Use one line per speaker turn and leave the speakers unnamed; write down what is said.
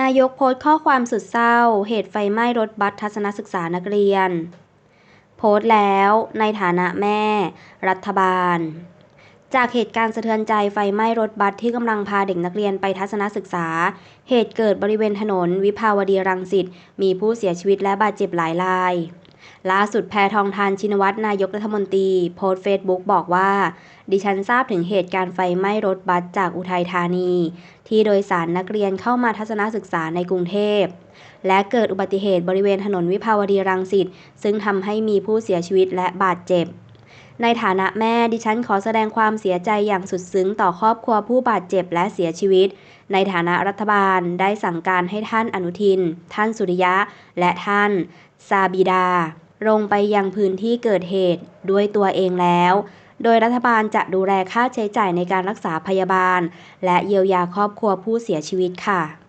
นายกโพสต์ข้อความสุดเศร้า เหตุไฟไหม้รถบัสทัศนศึกษานักเรียน โพสต์แล้วในฐานะแม่ รัฐบาล จากเหตุการณ์สะเทือนใจไฟไหม้รถบัสที่กำลังพาเด็กนักเรียนไปทัศนศึกษา เหตุเกิดบริเวณถนน วิภาวดีรังสิต มีผู้เสียชีวิตและบาดเจ็บหลายราย ล่าสุดแพทองทานชินวัตรนายกรัฐมนตรี โพสต์เฟซบุ๊กบอกว่า ดิฉันทราบถึงเหตุการณ์ไฟไหม้รถบัสจากอุทัยธานี ที่โดยสารนักเรียนเข้ามาทัศนศึกษาในกรุงเทพ และเกิดอุบัติเหตุบริเวณถนนวิภาวดีรังสิตซึ่งทำให้มีผู้เสียชีวิตและบาดเจ็บ ในฐานะแม่ดิฉันขอแสดงความเสียใจอย่างสุดซึ้งต่อครอบครัวผู้บาดเจ็บและเสียชีวิต ในฐานะรัฐบาลได้สั่งการให้ท่านอนุทิน ท่านสุริยะ และท่านซาบิดา ลงไปยังพื้นที่เกิดเหตุด้วยตัวเองแล้ว โดยรัฐบาลจะดูแลค่าใช้จ่ายในการรักษาพยาบาล และเยียวยาครอบครัวผู้เสียชีวิตค่ะ